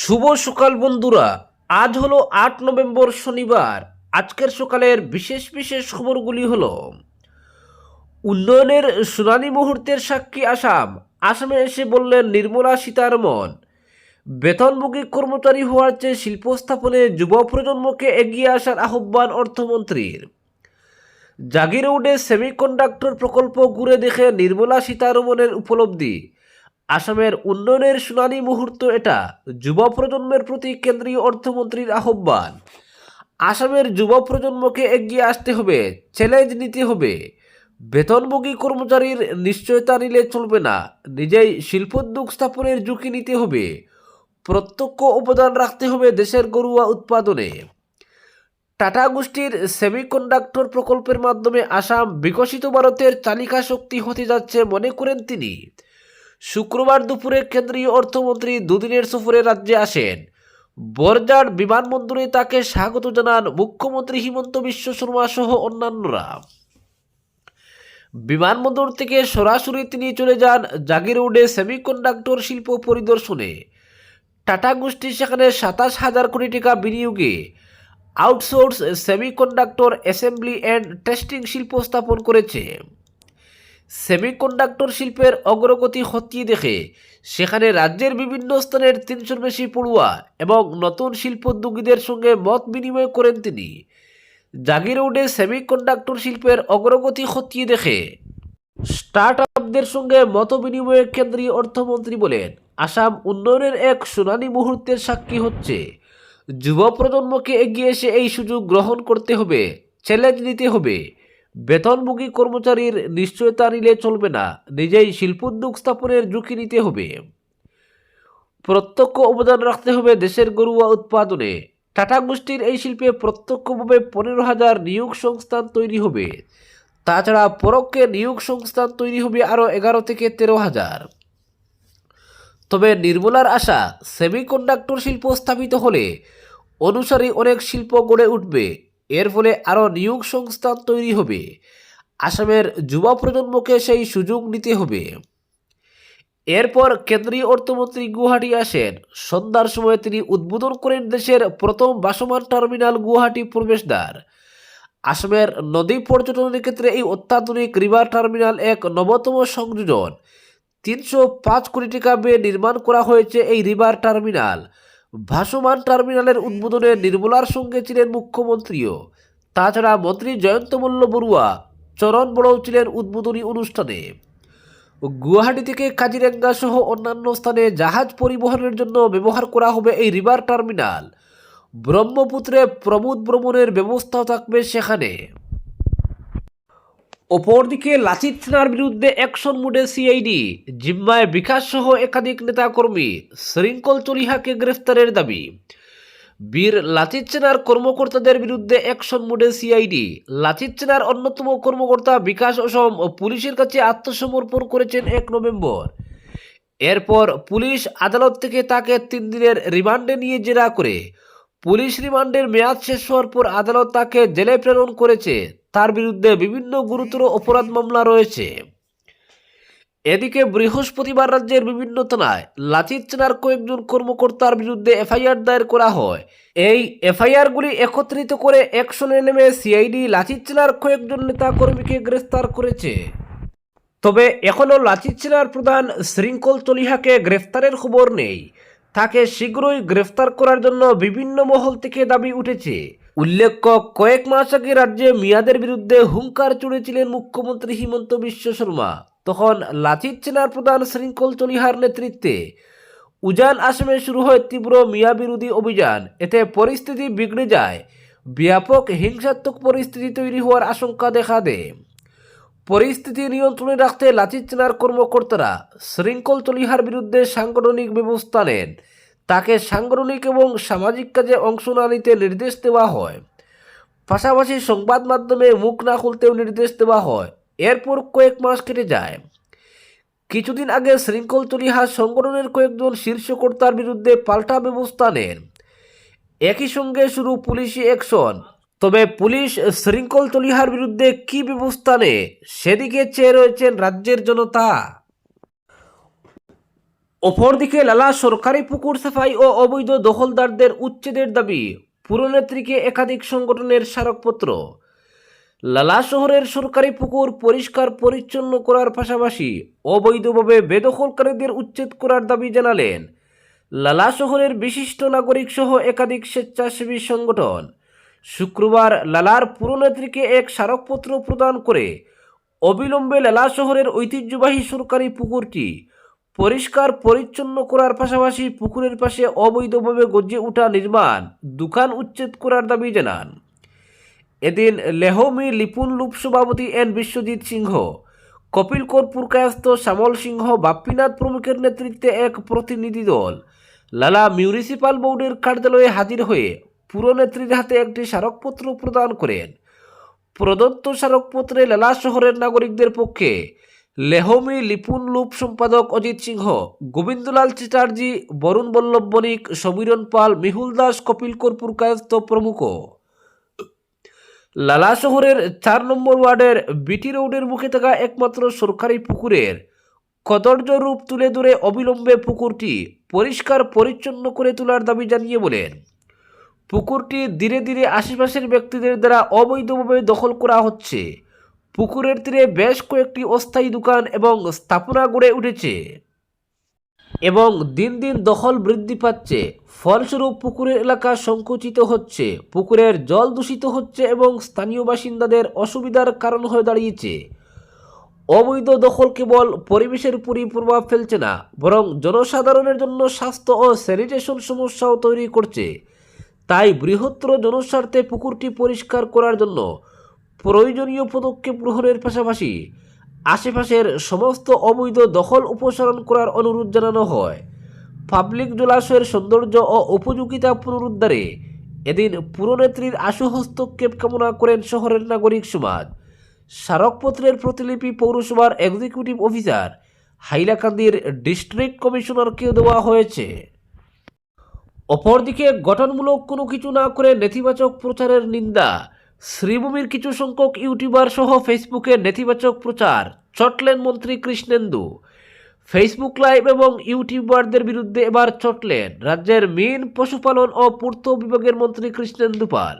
শুভ সকাল বন্ধুরা। আজ হলো আট নভেম্বর শনিবার। আজকের সকালের বিশেষ বিশেষ খবরগুলি হলো, উন্নয়নের শুনানি মুহূর্তের সাক্ষী আসাম। আসামে এসে বললেন নির্মলা সীতারমন। বেতনভোগী কর্মচারী হওয়ার চেয়ে শিল্প স্থাপনে যুব প্রজন্মকে এগিয়ে আসার আহ্বান অর্থমন্ত্রীর। জাগিরৌডে সেমিকন্ডাক্টর প্রকল্প ঘুরে দেখে নির্মলা সীতারমনের উপলব্ধি। আসামের উন্নয়নের শুনানি মুহূর্ত এটা। যুব প্রজন্মের প্রতি কেন্দ্রীয় অর্থমন্ত্রীর আহ্বান। আসামের যুব প্রজন্মকে এগিয়ে আসতে হবে চ্যালেঞ্জ নিতে হবে। বেতনভোগী কর্মচারীর নিশ্চয়তা নিলে চলবে না, নিজেই শিল্পোদ্যোগ স্থাপনের ঝুঁকি নিতে হবে। প্রত্যক্ষ অবদান রাখতে হবে দেশের গরুয়া উৎপাদনে। টাটা গোষ্ঠীর সেমিকন্ডাক্টর প্রকল্পের মাধ্যমে আসাম বিকশিত ভারতের চালিকা শক্তি হতে যাচ্ছে মনে করেন তিনি। শুক্রবার দুপুরে কেন্দ্রীয় অর্থমন্ত্রী দুদিনের সফরে রাজ্যে আসেন। বরজার বিমানবন্দরে তাকে স্বাগত জানান মুখ্যমন্ত্রী হিমন্ত বিশ্ব শর্মা সহ অন্যান্যরা। বিমানবন্দর থেকে সরাসরি তিনি চলে যান জাগিরৌডে সেমিকন্ডাক্টর শিল্প পরিদর্শনে। টাটা গোষ্ঠী সেখানে সাতাশ হাজার কোটি টাকা বিনিয়োগে outsource semiconductor assembly and testing শিল্প স্থাপন করেছে। সেমিকন্ডাক্টর শিল্পের অগ্রগতি খতিয়ে দেখে, সেখানে রাজ্যের বিভিন্ন স্থানের তিনশোর বেশি পড়ুয়া এবং নতুন শিল্পোদ্যোগীদের সঙ্গে মত বিনিময় করেন তিনি। জাগিরৌডে সেমিকন্ডাক্টর শিল্পের অগ্রগতি খতিয়ে দেখে। স্টার্ট আপদের সঙ্গে মত বিনিময়ে কেন্দ্রীয় অর্থমন্ত্রী বলেন, আসাম উন্নয়নের এক শুনানি মুহূর্তের সাক্ষী হচ্ছে। যুব প্রজন্মকে এগিয়ে এসে এই সুযোগ গ্রহণ করতে হবে, চ্যালেঞ্জ নিতে হবে। বেতনভোগী কর্মচারীর নিশ্চয়তা নিলে চলবে না, নিজেই শিল্পোদ্যোগ স্থাপনের ঝুঁকি নিতে হবে। প্রত্যক্ষ অবদান রাখতে হবে দেশের গরুয়া উৎপাদনে। টাটা গোষ্ঠীর এই শিল্পে প্রত্যক্ষভাবে পনেরো হাজার নিয়োগ সংস্থান তৈরি হবে। তাছাড়া পরোক্ষে নিয়োগ সংস্থান তৈরি হবে আরও এগারো থেকে তেরো হাজার। তবে নির্মলার আশা, সেমিকন্ডাক্টর শিল্প স্থাপিত হলে অনুসারী অনেক শিল্প গড়ে উঠবে। এর ফলে আরও নিয়োগ সংস্থান তৈরি হবে। আসামের যুবা প্রজন্মকে সেই সুযোগ নিতে হবে। এরপর কেন্দ্রীয় অর্থমন্ত্রী গুয়াহাটি আসেন। সন্ধ্যার সময় তিনি উদ্বোধন করেন দেশের প্রথম বাসমান টার্মিনাল গুয়াহাটি প্রবেশদ্বার। আসামের নদী পর্যটনের ক্ষেত্রে এই অত্যাধুনিক রিভার টার্মিনাল এক নবতম সংযোজন। তিনশো পাঁচ কোটি টাকা ব্যয়ে নির্মাণ করা হয়েছে এই রিভার টার্মিনাল। ভাসমান টার্মিনালের উদ্বোধনে নির্মলার সঙ্গে ছিলেন মুখ্যমন্ত্রীও। তাছাড়া মন্ত্রী জয়ন্ত মল্ল বড়ুয়া, চরণ বড়ও ছিলেন উদ্বোধনী অনুষ্ঠানে। গুয়াহাটি থেকে কাজিরাঙ্গা সহ অন্যান্য স্থানে জাহাজ পরিবহনের জন্য ব্যবহার করা হবে এই রিভার টার্মিনাল। ব্রহ্মপুত্রে প্রমোদ ভ্রমণের ব্যবস্থাও থাকবে সেখানে। অপরদিকে লাচিত সেনার বিরুদ্ধে অ্যাকশন মুডে সিআইডি। জিম্মায় বিকাশ সহ একাধিক নেতাকর্মী শৃঙ্খল চলিহাকে গ্রেফতারের দাবি। বীর লাচিত সেনার কর্মকর্তাদের বিরুদ্ধে অ্যাকশন মুডে সিআইডি। লাচিত সেনার অন্যতম কর্মকর্তা বিকাশ অসম পুলিশের কাছে আত্মসমর্পণ করেছেন এক নভেম্বর। এরপর পুলিশ আদালত থেকে তাকে তিন দিনের রিমান্ডে নিয়ে জেরা করে। পুলিশ রিমান্ডের মেয়াদ শেষ হওয়ার পর আদালত তাকে জেলে প্রেরণ করেছে। তার বিরুদ্ধে বিভিন্ন গুরুতর অপরাধ মামলা রয়েছে। এদিকে বৃহস্পতিবার রাজ্যের বিভিন্ন থানায় লাচিত চেনার কয়েকজন কর্মকর্তার বিরুদ্ধে এফআইআর দায়ের করা হয়। এই এফআইআরগুলি একত্রিত করে অ্যাকশনে নেমে সিআইডি লাচিত চেনার কয়েকজন নেতা কর্মীকে গ্রেফতার করেছে। তবে এখনও লাচিত সেনার প্রধান শৃঙ্খল চলিহাকে গ্রেফতারের খবর নেই। তাকে শীঘ্রই গ্রেফতার করার জন্য বিভিন্ন মহল থেকে দাবি উঠেছে। উল্লেখ্য, কয়েক মাস আগে রাজ্যে মিয়াদের বিরুদ্ধে হুঙ্কার চড়েছিলেন মুখ্যমন্ত্রী হিমন্ত বিশ্ব শর্মা। তখন লাচিত সেনার প্রধান শৃঙ্খল চলিহার নেতৃত্বে উজান আসামে শুরু হয় তীব্র মিয়া বিরোধী অভিযান। এতে পরিস্থিতি বিগড়ে যায়। ব্যাপক হিংসাত্মক পরিস্থিতি তৈরি হওয়ার আশঙ্কা দেখা দেয়। পরিস্থিতি নিয়ন্ত্রণে রাখতে লাচিত সেনার কর্মকর্তারা শৃঙ্খল চলিহার বিরুদ্ধে সাংগঠনিক ব্যবস্থা নেন। তাকে সাংগঠনিক এবং সামাজিক কাজে অংশ না নিতে নির্দেশ দেওয়া হয়। পাশাপাশি সংবাদ মাধ্যমে মুখ না খুলতেও নির্দেশ দেওয়া হয়। এরপর কয়েক মাস কেটে যায়। কিছুদিন আগে শৃঙ্খল চলিহার সংগঠনের কয়েকজন শীর্ষকর্তার বিরুদ্ধে পাল্টা ব্যবস্থা নেন। একই সঙ্গে শুরু পুলিশি অ্যাকশন। তবে পুলিশ শৃঙ্খল তলিহার বিরুদ্ধে কি ব্যবস্থা নেয়, সেদিকে চেয়ে রয়েছেন রাজ্যের জনতা। অপরদিকে লালা সরকারি পুকুর সাফাই ও অবৈধ দখলদারদের উচ্ছেদের দাবি পুরনেত্রীকে একাধিক সংগঠনের স্মারকপত্র। লালা শহরের সরকারি পুকুর পরিষ্কার পরিচ্ছন্ন করার পাশাপাশি অবৈধভাবে বেদখলকারীদের উচ্ছেদ করার দাবি জানালেন। লালা শহরের বিশিষ্ট নাগরিক সহ একাধিক স্বেচ্ছাসেবী সংগঠন। শুক্রবার লালার পুরনেত্রীকে এক স্মারকপত্র প্রদান করে অবিলম্বে লালা শহরের ঐতিহ্যবাহী সরকারি পুকুরটি পরিষ্কার পরিচ্ছন্ন করার পাশাপাশি পুকুরের পাশে অবৈধভাবে গজিয়ে ওঠা নির্মাণ দোকান উচ্ছেদ করার দাবি জানান। এদিন লেহমি লিপুন লুপ সভাপতি এন বিশ্বজিৎ সিংহ, কপিল কর্পুর কায়স্থ শ্যামল সিংহ, বাপ্পীনাথ প্রমুখের নেতৃত্বে এক প্রতিনিধি দল, লালা মিউনিসিপাল বোর্ডের কার্যালয়ে হাজির হয়ে পুরনেত্রীর হাতে একটি স্মারকপত্র প্রদান করেন। প্রদত্ত স্মারকপত্রে লালা শহরের নাগরিকদের পক্ষে লেহমি লিপুন লুপ সম্পাদক অজিত সিংহ, গোবিন্দলাল চ্যাটার্জি, বরুণ বল্লভ বণিক, সমীরণ পাল, মিহুল দাস, কপিল কর্পুর কায়স্থ প্রমুখ। লালা শহরের চার নম্বর ওয়ার্ডের বিটি রোডের মুখে থাকা একমাত্র সরকারি পুকুরের কদর্য রূপ তুলে ধরে অবিলম্বে পুকুরটি পরিষ্কার পরিচ্ছন্ন করে তোলার দাবি জানিয়ে বলেন। পুকুরটি ধীরে ধীরে আশেপাশের ব্যক্তিদের দ্বারা অবৈধভাবে দখল করা হচ্ছে। পুকুরের তীরে বেশ কয়েকটি অস্থায়ী দোকান এবং স্থাপনা গড়ে উঠেছে। এবং দিন দিন দখল বৃদ্ধি পাচ্ছে। ফলস্বরূপ পুকুরের এলাকা সংকুচিত হচ্ছে। পুকুরের জল দূষিত হচ্ছে এবং স্থানীয় বাসিন্দাদের অসুবিধার কারণ হয়ে দাঁড়িয়েছে। অবৈধ দখল কেবল পরিবেশের উপরই প্রভাব ফেলছে না, বরং জনসাধারণের জন্য স্বাস্থ্য ও স্যানিটেশন সমস্যাও তৈরি করছে। তাই বৃহত্তর জনস্বার্থে পুকুরটি পরিষ্কার করার জন্য প্রয়োজনীয় পদক্ষেপ গ্রহণের পাশাপাশি আশেপাশের সমস্ত অবৈধ দখল উপসারণ করার অনুরোধ জানানো হয়। পাবলিক জলাশয়ের সৌন্দর্য ও উপযোগিতা পুনরুদ্ধারে এদিন পুরনেত্রীর আশু হস্তক্ষেপ কামনা করেন শহরের নাগরিক সমাজ। স্মারকপত্রের প্রতিলিপি পৌরসভার এক্সিকিউটিভ অফিসার হাইলাকান্দির ডিস্ট্রিক্ট কমিশনারকে দেওয়া হয়েছে। অপরদিকে গঠনমূলক কোনো কিছু না করে নেতিবাচক প্রচারের নিন্দা। শ্রীভূমির কিছু সংখ্যক ইউটিউবার সহ ফেসবুকে নেতিবাচক প্রচার, চটলেন মন্ত্রী কৃষ্ণেন্দু। ফেসবুক লাইভ এবং ইউটিউবারদের বিরুদ্ধে এবার চটলেন, রাজ্যের মিন পশুপালন ও পূর্ত বিভাগের মন্ত্রী কৃষ্ণেন্দু পাল।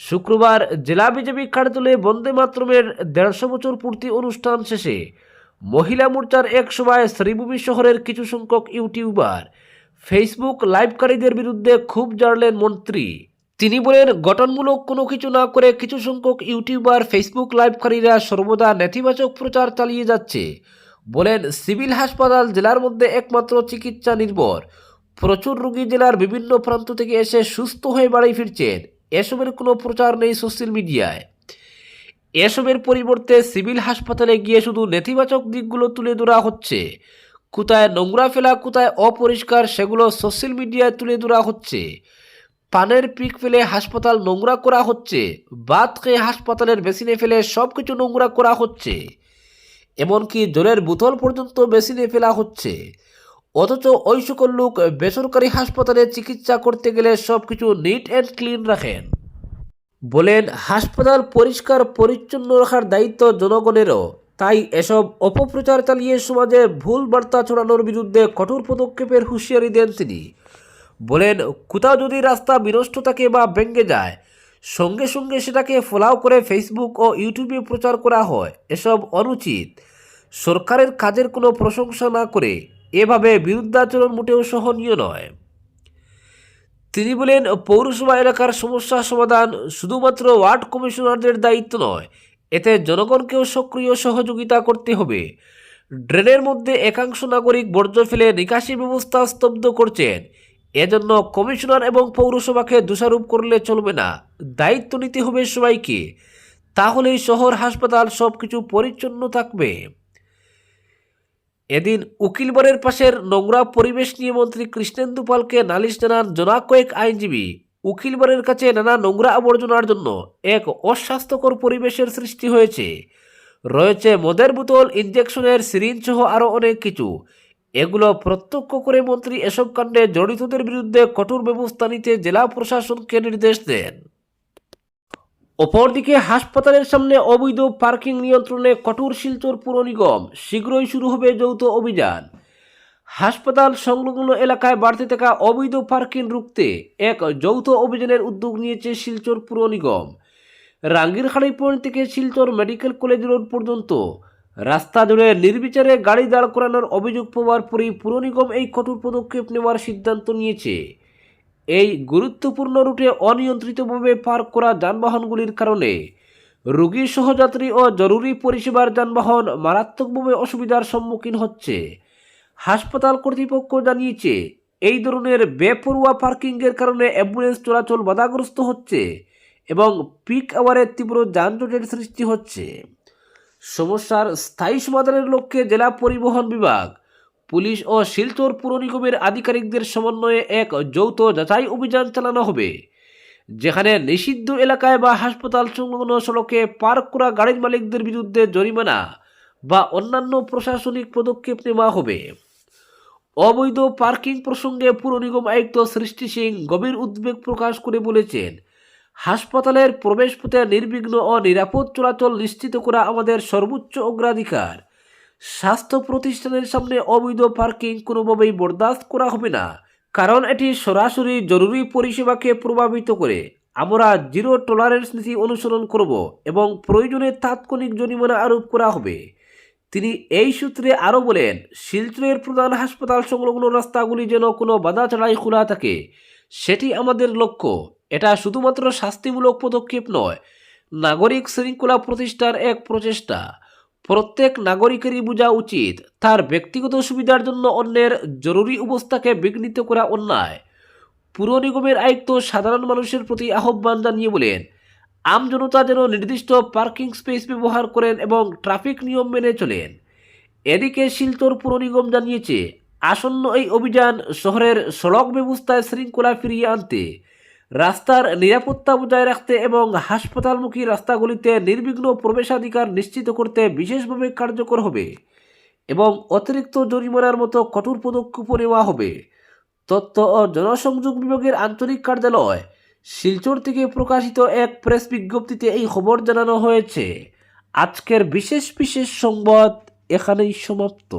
শুক্রবার জেলা বিজেপি কার্যালয়ে বন্দে মাতরমের দেড়শো বছর পূর্তি অনুষ্ঠান শেষে মহিলা মোর্চার এক সভায় শ্রীভূমি শহরের কিছু সংখ্যক ইউটিউবার ফেসবুক লাইভকারীদের বিরুদ্ধে খুব জানলেন মন্ত্রী। তিনি বলেন, গঠনমূলক কোনো কিছু না করে কিছু সংখ্যক ইউটিউবার ফেসবুক লাইভকারীরা সর্বদা নেতিবাচক প্রচার চালিয়ে যাচ্ছে। বলেন, সিভিল হাসপাতাল জেলার মধ্যে একমাত্র চিকিৎসা নির্ভর। প্রচুর রোগী জেলার বিভিন্ন প্রান্ত থেকে এসে সুস্থ হয়ে বাড়ি ফিরছেন। এসবের কোনো প্রচার নেই সোশ্যাল মিডিয়ায়। এসবের পরিবর্তে সিভিল হাসপাতালে গিয়ে শুধু নেতিবাচক দিকগুলো তুলে ধরা হচ্ছে। কোথায় নোংরা ফেলা, কোথায় অপরিষ্কার, সেগুলো সোশ্যাল মিডিয়ায় তুলে ধরা হচ্ছে। পানের পিক ফেলে হাসপাতাল নোংরা করা হচ্ছে। বাত খেয়ে হাসপাতালের বেসিনে ফেলে সব কিছু নোংরা করা হচ্ছে। এমনকি জলের বোতল পর্যন্ত বেসিনে ফেলা হচ্ছে। অথচ ওই সকল লোক বেসরকারি হাসপাতালে চিকিৎসা করতে গেলে সব কিছু নিট অ্যান্ড ক্লিন রাখেন। বলেন, হাসপাতাল পরিষ্কার, পরিচ্ছন্ন রাখার দায়িত্ব জনগণেরও। তাই এসব অপপ্রচার চালিয়ে সমাজে ভুল বার্তা ছড়ানোর বিরুদ্ধে কঠোর পদক্ষেপের হুঁশিয়ারি দেন তিনি। বলেন, কোথাও যদি রাস্তা বিনষ্ট থাকে বা ভেঙে যায়, সঙ্গে সঙ্গে সেটাকে ফলাও করে ফেসবুক ও ইউটিউবে প্রচার করা হয়। এসব অনুচিত। সরকারের কাজের কোনো প্রশংসা না করে এভাবে বিরুদ্ধাচরণ মোটেও সহনীয় নয়। তিনি বলেন, পৌরসভা এলাকার সমস্যা সমাধান শুধুমাত্র ওয়ার্ড কমিশনারদের দায়িত্ব নয় এতে জনগণকেও সক্রিয় সহযোগিতা করতে হবে। ড্রেনের মধ্যে একাংশ নাগরিক বর্জ্য ফেলে নিকাশি ব্যবস্থা স্তব্ধ করছেন। এজন্য কমিশনার এবং পৌরসভাকে দোষারোপ করলে চলবে না। দায়িত্ব নিতে হবে সবাইকে। তাহলেই শহর, হাসপাতাল সব কিছু পরিচ্ছন্ন থাকবে। এদিন উকিলবাড়ের পাশের নোংরা পরিবেশ নিয়ে মন্ত্রী কৃষ্ণেন্দু পালকে নালিশ জানান জনা কয়েক আইনজীবী। উকিলবাড়ের কাছে নানা নোংরা আবর্জনার জন্য এক অস্বাস্থ্যকর পরিবেশের সৃষ্টি হয়েছে। রয়েছে মদের বোতল ইঞ্জেকশনের সিরিঞ্জ সহ আরও অনেক কিছু। এগুলো প্রত্যক্ষ করে মন্ত্রী এসব কাণ্ডে জড়িতদের বিরুদ্ধে কঠোর ব্যবস্থা নিতে জেলা প্রশাসনকে নির্দেশ দেন। অপরদিকে হাসপাতালের সামনে অবৈধ পার্কিং নিয়ন্ত্রণে কঠোর শিলচর পুর নিগম শীঘ্রই শুরু হবে যৌথ অভিযান। হাসপাতাল সংলগ্ন এলাকায় বাড়তে থাকা অবৈধ পার্কিং রুখতে এক যৌথ অভিযানের উদ্যোগ নিয়েছে শিলচর পুর নিগম। রাঙ্গিরখাড়ি পয়েন্ট থেকে শিলচর মেডিকেল কলেজ রোড পর্যন্ত। রাস্তা জুড়ে নির্বিচারে গাড়ি দাঁড় করানোর অভিযোগ পাওয়ার পরেই পুর নিগম এই কঠোর পদক্ষেপ নেওয়ার সিদ্ধান্ত নিয়েছে। এই গুরুত্বপূর্ণ রুটে অনিয়ন্ত্রিতভাবে পার্ক করা যানবাহনগুলির কারণে রোগী সহযাত্রী ও জরুরি পরিষেবার যানবাহন মারাত্মকভাবে অসুবিধার সম্মুখীন হচ্ছে। হাসপাতাল কর্তৃপক্ষ জানিয়েছে, এই ধরনের বেপরোয়া পার্কিংয়ের কারণে অ্যাম্বুলেন্স চলাচল বাধাগ্রস্ত হচ্ছে এবং পিক আওয়ারে তীব্র যানজটের সৃষ্টি হচ্ছে। সমস্যার স্থায়ী সমাধানের লক্ষ্যে জেলা পরিবহন বিভাগ, পুলিশ ও শিলচর পুর নিগমের আধিকারিকদের সমন্বয়ে এক যৌথ যাচাই অভিযান চালানো হবে, যেখানে নিষিদ্ধ এলাকায় বা হাসপাতাল সংলগ্ন সড়কে পার্ক করা গাড়ির মালিকদের বিরুদ্ধে জরিমানা বা অন্যান্য প্রশাসনিক পদক্ষেপ নেওয়া হবে। অবৈধ পার্কিং প্রসঙ্গে পুর নিগম আয়ুক্ত সৃষ্টি সিং গভীর উদ্বেগ প্রকাশ করে বলেছেন, হাসপাতালের প্রবেশপথে নির্বিঘ্ন ও নিরাপদ চলাচল নিশ্চিত করা আমাদের সর্বোচ্চ অগ্রাধিকার। স্বাস্থ্য প্রতিষ্ঠানের সামনে অবৈধ পার্কিং কোনোভাবেই বরদাস্ত করা হবে না, কারণ এটি সরাসরি জরুরি পরিষেবাকে প্রভাবিত করে। আমরা জিরো টলারেন্স নীতি অনুসরণ করব এবং প্রয়োজনে তাৎক্ষণিক জরিমানা আরোপ করা হবে। তিনি এই সূত্রে আরও বলেন, শিলচরের প্রধান হাসপাতাল সংলগ্ন রাস্তাগুলি যেন কোনো বাধা ছাড়াই খোলা থাকে। সেটি আমাদের লক্ষ্য। এটা শুধুমাত্র শাস্তিমূলক পদক্ষেপ নয়, নাগরিক শৃঙ্খলা প্রতিষ্ঠার এক প্রচেষ্টা। প্রত্যেক নাগরিকেরই বোঝা উচিত, তার ব্যক্তিগত সুবিধার জন্য অন্যের জরুরি অবস্থাকে বিঘ্নিত করা অন্যায়। পুর নিগমের আয়ুক্ত সাধারণ মানুষের প্রতি আহ্বান জানিয়ে বলেন আমজনতা যেন নির্দিষ্ট পার্কিং স্পেস ব্যবহার করেন এবং ট্রাফিক নিয়ম মেনে চলেন। এদিকে শিলচর পুর নিগম জানিয়েছে, আসন্ন এই অভিযান শহরের সড়ক ব্যবস্থায় শৃঙ্খলা ফিরিয়ে আনতে, রাস্তার নিরাপত্তা বজায় রাখতে এবং হাসপাতালমুখী রাস্তাগুলিতে নির্বিঘ্ন প্রবেশাধিকার নিশ্চিত করতে বিশেষভাবে কার্যকর হবে এবং অতিরিক্ত জরিমানার মতো কঠোর পদক্ষেপ নেওয়া হবে। তথ্য ও জনসংযোগ বিভাগের আঞ্চলিক কার্যালয় শিলচর থেকে প্রকাশিত এক প্রেস বিজ্ঞপ্তিতে এই খবর জানানো হয়েছে। আজকের বিশেষ বিশেষ সংবাদ এখানেই সমাপ্ত।